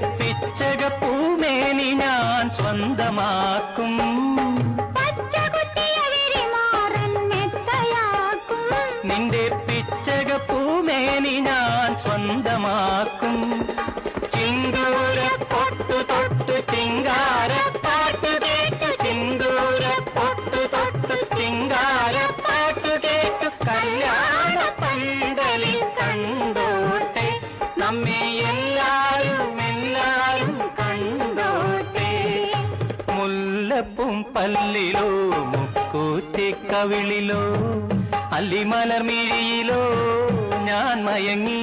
പിച്ചകപ്പൂമേനി ഞാൻ സ്വന്തമാക്കും. നിന്റെ പിച്ചകപ്പൂമേനി ഞാൻ സ്വന്തമാക്കും. ചിങ്കൂര പൊട്ടു തൊട്ടു ചിങ്കാര പാട്ടു കേട്ടു. ചിങ്കൂര പൊട്ടു തൊട്ടു ചിങ്കാര പാട്ടു കേട്ടു. കല്യാണ പന്തലിൽ കണ്ടോട്ടെ. നമ്മെ മുല്ലപ്പും പല്ലിലോ മുക്കൂറ്റി കവിളിലോ അല്ലിമലർമിഴിയിലോ ഞാൻ മയങ്ങി.